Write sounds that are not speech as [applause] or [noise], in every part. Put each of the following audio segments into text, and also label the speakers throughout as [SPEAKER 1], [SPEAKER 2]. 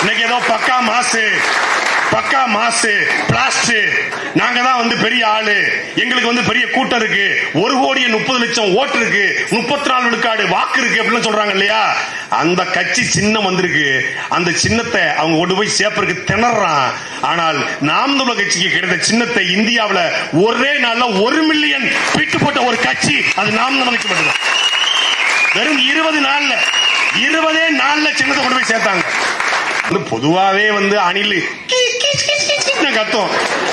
[SPEAKER 1] இன்னைக்கு ஏதோ பக்கா மாசு பக்கா மாசு பிளாஸ்ட். நாங்க தான் வந்து பெரிய ஆளு. எங்களுக்கு வந்து பெரிய கூட்டம் இருக்கு. ஒரு கோடியே முப்பது லட்சம் ஓட்டு இருக்கு. முப்பத்தி நாலு விழுக்காடு வாக்கு இருக்கு அப்படின்னு சொல்றாங்க இல்லையா? அந்த கட்சி சின்னம் வந்திருக்கு. அந்த சின்னத்தை அவங்க கொண்டு போய் சேப்பருக்கு திணறான். ஆனால் நாம் தமிழ் கட்சிக்கு கிடைத்த சின்னத்தை இந்தியாவில் ஒரே நாள்ல ஒரு மில்லியன் பிட்டு போட்ட ஒரு கட்சி அது நாம் தமிழர் மட்டும்தான். வெறும் இருபது நாள்ல இருபதே நாள்ல சின்னத்தை கொண்டு போய் சேர்த்தாங்க. பொதுவாவே வந்து அணில். கத்தும்.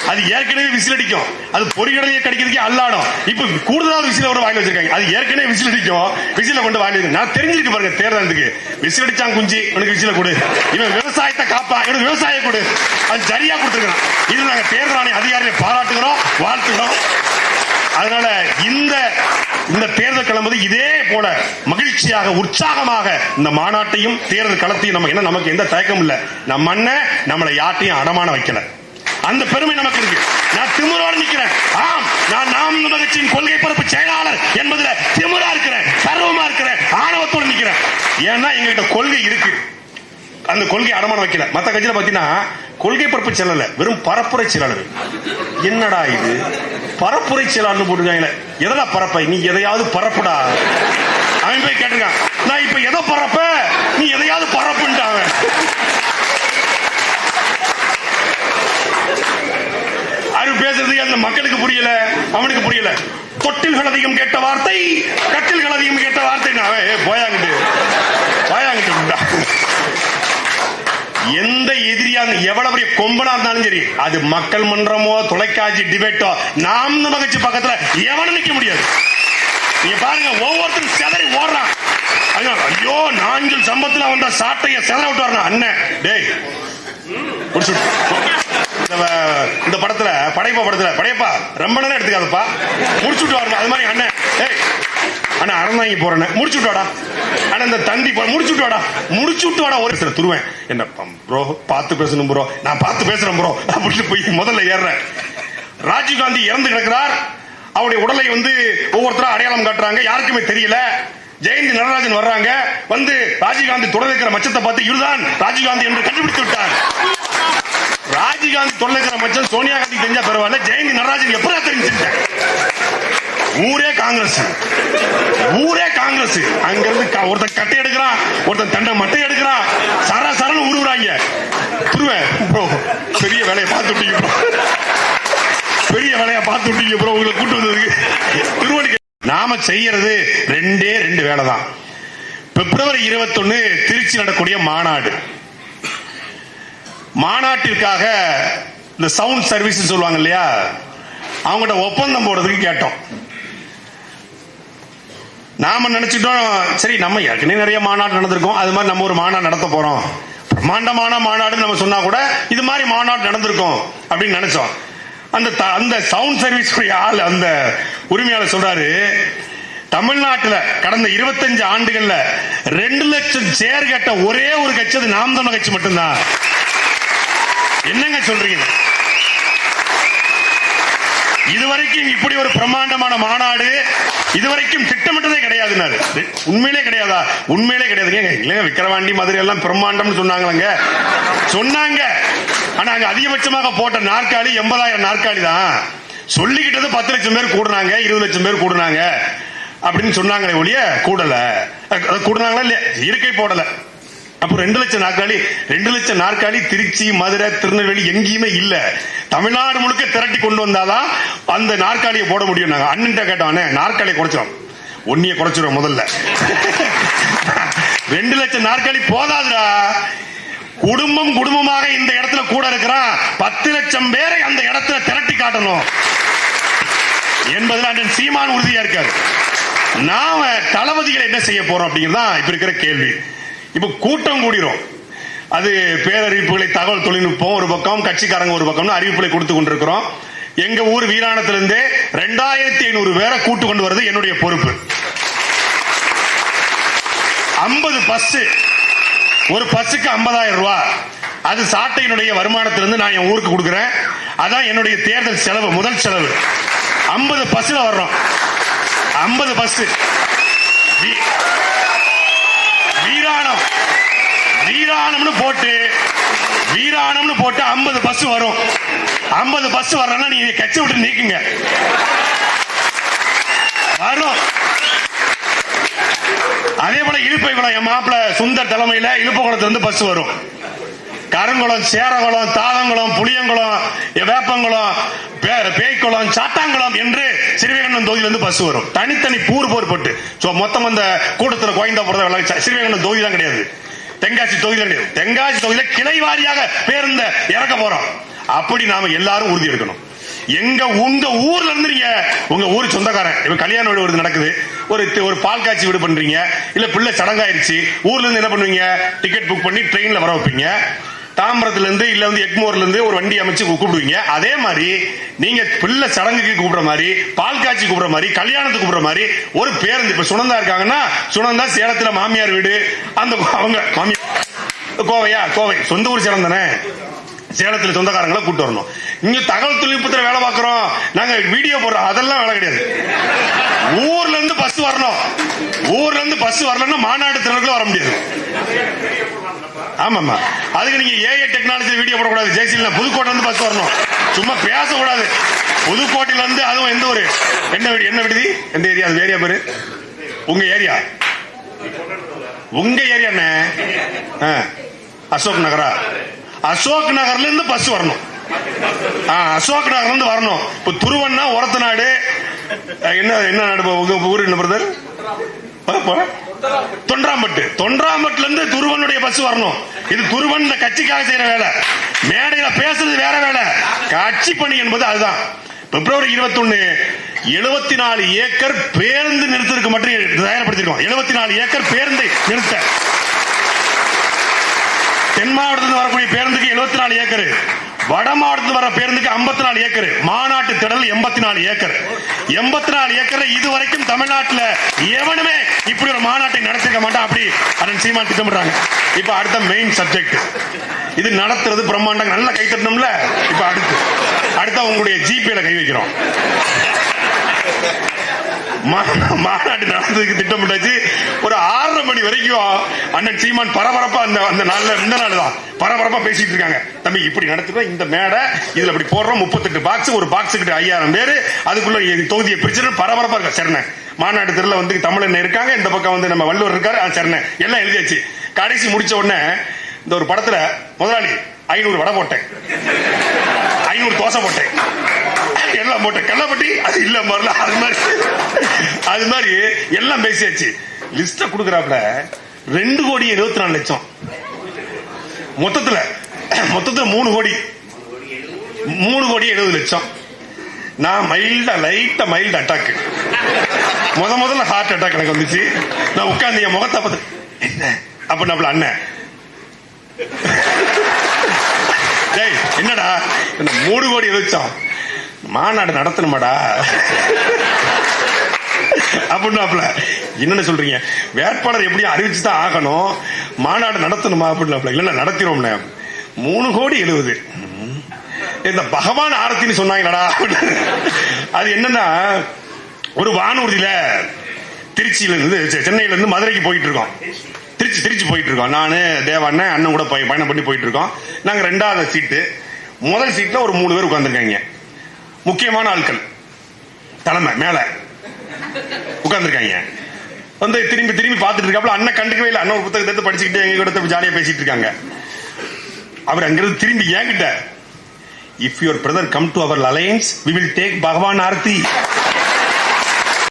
[SPEAKER 1] அது ஏற்கனவே விசில் அடிக்கும். அது பொறிகடலையை கடிக்கிறதுக்கே அல்லாடும். இப்ப கூடுதலாக விசில கூட வாங்கி வச்சிருக்காங்க. அது ஏற்கனவே விசில் அடிக்கும். விசில கொண்டு வாங்கி நான் தெரிஞ்சிருக்கு பாருங்க தேர்தலுக்கு. விசில் அடிச்சான் குஞ்சி உனக்கு விசில கொடு. இவன் விவசாயத்தை காப்பா இவனுக்கு விவசாயம் கொடு. அது சரியா கொடுத்துருக்கான் இது நாங்க தேர்தல் ஆணைய அதிகாரிகளை பாராட்டுகிறோம் வாழ்த்துகிறோம். அதனால இந்த இந்த தேர்தல் கிளம்புவது இதே போல மகிழ்ச்சியாக உற்சாகமாக இந்த மாநாட்டையும் தேர்தல் களத்தையும் நமக்கு என்ன நமக்கு எந்த தயக்கம் இல்ல. நம்ம அண்ணன் நம்மளை யார்ட்டையும் அடமான வைக்கல. அந்த பெருமை நமக்கு இருக்கு. நான் திமுறோடு நிக்கிறேன் ஆம் நான் நாம் கட்சியின் கொள்கை பரப்பு செயலாளர் என்பதுல திமுறா இருக்கிறேன். கர்வமா இருக்கிறேன். ஆணவத்தோடு நிக்கிறேன் ஏன்னா எங்ககிட்ட கொள்கை இருக்கு. அந்த கொள்கை அடமான வைக்கல. மத்த கட்சியில பாத்தீங்கன்னா கொள்கை பரப்பு செல்லல வெறும் பரப்புரை செயலாளர். என்னடா இது? பரப்புரை செயலாளர்னு போட்டுருக்காங்களே. எதடா பரப்ப? நீ எதையாவது பரப்புடா. அவன் போய் கேட்டிருக்கான் நான் இப்ப எதை பரப்ப? நீ எதையாவது பரப்புன்ட்டாங்க. அது பேசுறது அந்த மக்களுக்கு புரியல அவனுக்கு புரியல. தொட்டில்கள் அதிகம் கேட்ட வார்த்தை கட்டில்கள் அதிகம் கேட்ட வார்த்தை போயாங்கிட்டு போயாங்கிட்டு எந்த எதிரியா எவ்வளவு பெரிய கொம்பனா இருந்தாலும் சரி அது மக்கள் மன்றமோ தொலைக்காட்சி டிபேட்டோ நாம் நம்ம பக்கத்துல எவனும் நிக்க முடியாது. நீங்க பாருங்க ஒவ்வொருத்தரும் செதறி ஓடுறான். ஐயோ நாஞ்சல் சம்பத்துல வந்த சாட்டைய செதற விட்டு வரணும் அண்ணன் டேய் விட்டு. இந்த இந்த படத்துல படைப்பா படத்துல படையப்பா ரொம்ப நேரம் எடுத்துக்காதப்பா. முடிச்சு விட்டு வரணும். அது மாதிரி அண்ணன் டேய் அண்ணா அறந்தாங்கி போறேன் முடிச்சு விட்டு ஆனா இந்த தந்தி போ முடிச்சு வாடா. முடிச்சு விட்டு வாடா ஒரு சில துருவேன். என்ன ப்ரோ பார்த்து பேசணும் ப்ரோ நான் பார்த்து பேசுறேன் ப்ரோ அப்படின்னு போய் முதல்ல ஏறுறேன். ராஜீவ் காந்தி இறந்து கிடக்கிறார். அவருடைய உடலை வந்து ஒவ்வொருத்தரும் அடையாளம் காட்டுறாங்க. யாருக்குமே தெரியல. ஜெயந்தி நடராஜன் வர்றாங்க. வந்து ராஜீவ்காந்தி தொடர் மச்சத்தை பார்த்து இதுதான் ராஜீவ்காந்தி என்று கண்டுபிடித்து விட்டார். ராஜீவ்காந்தி தொடர் இருக்கிற மச்சம் சோனியா காந்தி தெரிஞ்சா பரவாயில்ல. ஜெயந்தி நடராஜன் எப்படா தெரிஞ்சுட்டேன் ஊரே காங்கிரஸ். ஊரே காங்கிரஸ். அங்க இருந்து க- ஒருத்தன் கட்டை எடுக்கிறான் ஒருத்தன் தண்டை மட்டை எடுக்கிறான் சர சரன்னு உருவுறாங்க. துருவேன் ப்ரோ பெரிய வேலையை பார்த்து விட்டீங்க பெரிய வேலையை பார்த்து விட்டீங்க ப்ரோ உங்களை கூட்டு வந்ததுக்கு. திருவண்ணி நாம செய்யறது ரெண்டே ரெண்டு வேலை தான் பிப்ரவரி 21 திருச்சி நடக்கூடிய மாநாடு. மாநாட்டிற்காக இந்த சவுண்ட் சர்வீஸ் சொல்லுவாங்க இல்லையா? அவங்கள்ட்ட ஒப்பந்தம் போடுறதுக்கு கேட்டோம். நாம நினைச்சிட்டோம் சரி நம்ம ஏற்கனவே நிறைய மாநாடு நடந்திருக்கோம். அது மாதிரி நம்ம ஒரு மாநாடு நடத்த போறோம். பிரம்மாண்டமான மாநாடு நம்ம சொன்னா கூட இது மாதிரி மாநாடு நடந்திருக்கும் அப்படின்னு நினைச்சோம். அந்த த- அந்த சவுண்ட் சர்வீஸ் ஆள் அந்த உரிமையாளர் சொல்றாரு தமிழ்நாட்டுல கடந்த 25 ஆண்டுகள்ல ரெண்டு லட்சம் சேர் கட்ட ஒரே ஒரு கட்சி அது நாம் தமிழ் கட்சி மட்டும்தான். என்னங்க சொல்றீங்க? இதுவரைக்கும் இப்படி ஒரு பிரம்மாண்டமான மாநாடு இதுவரைக்கும் திட்டமிட்டதே கிடையாதுன்னாரு. உண்மையிலே கிடையாதா? உண்மையிலே கிடையாதுங்க இல்லைங்க விக்கிரவாண்டி மதுரை எல்லாம் பிரம்மாண்டம்னு சொன்னாங்களங்க? சொன்னாங்க. ஆனா அங்க அதிகபட்சமாக போட்ட நாற்காலி எண்பதாயிரம் நாற்காலி தான். சொல்லிக்கிட்டது பத்து லட்சம் பேர் கூடுனாங்க இருபது லட்சம் பேர் கூடுனாங்க அப்படின்னு சொன்னாங்களே ஒழிய கூடல. கூடுனாங்களா இல்லையா? இருக்கை போடல. அப்போ ரெண்டு லட்சம் நாற்காலி ரெண்டு லட்சம் நாற்காலி திருச்சி மதுரை திருநெல்வேலி எங்கேயுமே இல்லை. தமிழ்நாடு முழுக்க திரட்டி கொண்டு வந்தாதான் அந்த நாற்காலியை போட முடியும். நாங்க அண்ணன்ட்ட கேட்டவனே நாற்காலியை குறைச்சிடும் ஒன்னிய குறைச்சிடும் முதல்ல. ரெண்டு லட்சம் நாற்காலி போதாதுடா. குடும்பம் குடும்பமாக இந்த இடத்துல கூட இருக்கிறான். பத்து லட்சம் பேரை அந்த இடத்துல திரட்டி காட்டணும். என்பதுல அண்ணன் சீமான் உறுதியா இருக்காரு. நாம தளபதிகளை என்ன செய்ய போறோம் அப்படிங்கிறது இப்ப இருக்கிற கேள்வி. இப்ப கூட்டம் கூடிரும். அது பேரறிவிப்புகளை தகவல் தொழில்நுட்பம் ஒரு பக்கம் கட்சிக்காரங்க ஒரு பக்கம்னு அறிவிப்புகளை கொடுத்து கொண்டிருக்கிறோம். எங்க ஊர் வீராணத்திலிருந்தே ரெண்டாயிரத்தி ஐநூறு பேரை கூட்டு கொண்டு வரது என்னுடைய பொறுப்பு. ஐம்பது பஸ் ஒரு பஸ்ஸுக்கு ஐம்பதாயிரம் ரூபாய் அது சாட்டையினுடைய வருமானத்திலிருந்து நான் என் ஊருக்கு கொடுக்குறேன். அதான் என்னுடைய தேர்தல் செலவு முதல் செலவு. ஐம்பது பஸ்ல வர்றோம். ஐம்பது பஸ் வீராணம் வீரா வீராணம்னு போட்டு வீராணம்னு போட்டு 50 பஸ் வரும். 50 பஸ் வரலன்னா நீங்க கட்சி விட்டு நீக்குங்க. வரும். அதே போல இழுப்பை குளம் என் மாப்பிள்ள சுந்தர் தலைமையில இழுப்பு குளத்துல இருந்து பஸ் வரும். கருங்குளம் சேரகுளம் தாளங்குளம் புளியங்குளம் வேப்பங்குளம் பேய்க்குளம் சாத்தாங்குளம் என்று சிறுவேகண்ணன் தொகுதியிலிருந்து பஸ் வரும். தனித்தனி பூர் போர் போட்டு. சோ மொத்தம் அந்த கூட்டத்துல கோயந்தா போறத சிறுவேகண்டம் தொகுதி தான் கிடையாது. தென்காசி தொகுதியில் தென்காசி தொகுதியில கிளை வாரியாக பேருந்த இறக்க போறோம். அப்படி நாம எல்லாரும் உறுதி எடுக்கணும். எங்க உங்க ஊர்ல இருந்து நீங்க உங்க ஊர் சொந்தக்காரன் இப்ப கல்யாண வீடு ஒரு நடக்குது. ஒரு ஒரு பால் காய்ச்சி வீடு பண்றீங்க. இல்ல பிள்ளை சடங்காயிருச்சு. ஊர்ல இருந்து என்ன பண்ணுவீங்க? டிக்கெட் புக் பண்ணி ட்ரெயின்ல வர வைப்பீங்க. தாம்பரத்துல இருந்து இல்ல வந்து எக்மோர்லேருந்து ஒரு வண்டி அமைச்சு கூப்பிடுவீங்க. அதே மாதிரி நீங்க பிள்ளை சடங்குக்கு கூப்பிடுற மாதிரி பால் காட்சி கூப்பிடுற மாதிரி கல்யாணத்துக்கு கூப்பிடுற மாதிரி ஒரு பேருந்து இப்ப சுனந்தா இருக்காங்கன்னா சுனந்தா சேலத்துல மாமியார் வீடு அந்த அவங்க மாமியார் கோவையா? கோவை. சொந்த ஊர் சேலம் தானே? சேலத்துல சொந்தக்காரங்களை கூட்டு வரணும். இங்க தகவல் தொழில்நுட்பத்துல வேலை பார்க்கறோம். நாங்க வீடியோ போடுறோம் அதெல்லாம் வேலை கிடையாது. ஊர்ல இருந்து பஸ் வரணும். ஊர்ல இருந்து பஸ் வரலன்னா மாநாடு திறனுக்குள்ள வர முடியாது. ஆமாமா அதுக்கு நீங்க ஏஐ டெக்னாலஜி வீடியோ போடக்கூடாது. ஜெயசீல புதுக்கோட்டை இருந்து பஸ் வரணும். சும்மா பேசக்கூடாது. புதுக்கோட்டையில இருந்து அதுவும் எந்த ஒரு என்ன வீடு? என்ன விடுதி எந்த ஏரியா? அது ஏரியா பேரு? உங்க ஏரியா? உங்க ஏரியா என்ன? ஆ, அசோக் நகரா? அசோக் நகர்ல இருந்து பஸ் வரணும். ஆ, அசோக் நகர்ல இருந்து வரணும். இப்ப துருவன்னா உரத்த நாடு. என்ன என்ன நாடு? உங்க ஊர் என்ன பிரதர் தொன்றாம்பட்டு. தொன்றாம்பட்டுல இருந்து துருவனுடைய பஸ் வரணும். இது துருவன் இந்த கட்சிக்காக செய்யற வேலை. மேடையில பேசுறது வேற வேலை. கட்சி பணி என்பது அதுதான். பிப்ரவரி 21 எழுபத்தி நாலு ஏக்கர் பேருந்து நிறுத்தத்துக்கு மட்டும் தயார்படுத்திருக்கோம். எழுபத்தி நாலு ஏக்கர் பேருந்தை நிறுத்த. தென் மாவட்டத்தில் வரக்கூடிய பேருந்துக்கு 74 நாலு ஏக்கர். வட மாவட்டத்தில் வர பேருந்துக்கு 54 நாலு ஏக்கர் மாநாட்டு திடல் எண்பத்தி நாலு ஏக்கர். எண்பத்தி நாலு ஏக்கர் இதுவரைக்கும் தமிழ்நாட்டில் எவனுமே இப்படி ஒரு மாநாட்டை நடத்திருக்க மாட்டான் அப்படி அதன் சீமான் திட்டமிடுறாங்க. இப்ப அடுத்த மெயின் சப்ஜெக்ட் இது நடத்துறது பிரம்மாண்டம். நல்ல கை தட்டணும்ல? இப்ப அடுத்து. அடுத்த உங்களுடைய ஜிபேல கை வைக்கிறோம். மா- நடத்துறதுக்கு திட்டமிட்டாச்சு. ஒரு வரைக்கும் அண்ணன் சீமான் பரபரப்பா அந்த அந்த நாள்ல இந்த நாள் தான் பரபரப்பா பேசிட்டு இருக்காங்க. தம்பி இப்படி நடத்துறோம் இந்த மேடை இதுல அப்படி போடுறோம் முப்பத்தெட்டு பாக்ஸ் ஒரு பாக்ஸுக்கு ஐயாயிரம் பேரு அதுக்குள்ள தொகுதியை பிரிச்சு பரபரப்பா இருக்கா சரண. மாநாடு தெருல வந்து தமிழன் இருக்காங்க இந்த பக்கம் வந்து நம்ம வள்ளுவர் இருக்காரு ஆ, எல்லாம் எழுதியாச்சு. கடைசி முடிச்ச உடனே இந்த ஒரு படத்துல முதலாளி ஐநூறு வடை போட்டேன். ஐநூறு தோசை போட்டேன். எல்லாம் போட்டேன். கள்ளப்பட்டி அது இல்ல மரல அது மாதிரி அது மாதிரி எல்லாம் பேசியாச்சு. லிஸ்ட கொடுக்குறாப்புல ரெண்டு கோடி எழுபத்தி நாலு லட்சம். மொத்தத்துல [clears throat] மொத்தத்துல மூணு கோடி. மூணு கோடி எழுபது லட்சம். நான் மைல்டா லைட்டா மைல்டு அட்டாக் முத முதல்ல ஹார்ட் அட்டாக் எனக்கு வந்துச்சு. நான் உட்கார்ந்து என் முகத்தை பார்த்து என்ன? அப்ப நம்மள அண்ணன் டேய் என்னடா? மூணு கோடி லட்சம். மாநாடு நடத்தணுமாடா? அப்படின்னாப்ல. என்னென்ன சொல்றீங்க? வேட்பாளர் எப்படியும் அறிவிச்சு தான் ஆகணும்? மாநாடு நடத்தணுமா அப்படின்னாப்ல. இல்லைன்னா நடத்திடுவோம்னே. மூணு கோடி எழுபது இந்த பகவான் ஆரத்தின்னு சொன்னாங்கடா அப்படின்னு. அது என்னன்னா ஒரு வானூர்தியில திருச்சியில இருந்து செ- சென்னையில இருந்து மதுரைக்கு போயிட்டு இருக்கோம் திருச்சி திருச்சி போயிட்டு இருக்கோம் நானு தேவாண்ணன் அண்ணன் கூட பயணம் பண்ணி போயிட்டு இருக்கோம் நாங்க ரெண்டாவது சீட்டு. முதல் சீட்ல ஒரு மூணு பேர் உட்காந்துருக்காங்க முக்கியமான ஆட்கள். தலைமை மேலே. உட்காந்துருக்காங்க வந்து திரும்பி திரும்பி பார்த்துட்டு இருக்காப்புல அண்ணன் கண்டுக்கவே இல்லை. அண்ணன் ஒரு புத்தகத்தை எடுத்து படிச்சுக்கிட்டு எங்க கூட ஜாலியா பேசிட்டு இருக்காங்க. அவர் அங்கிருந்து திரும்பி என்கிட்ட if your brother come to our alliance we will take Bhagavan Aarthi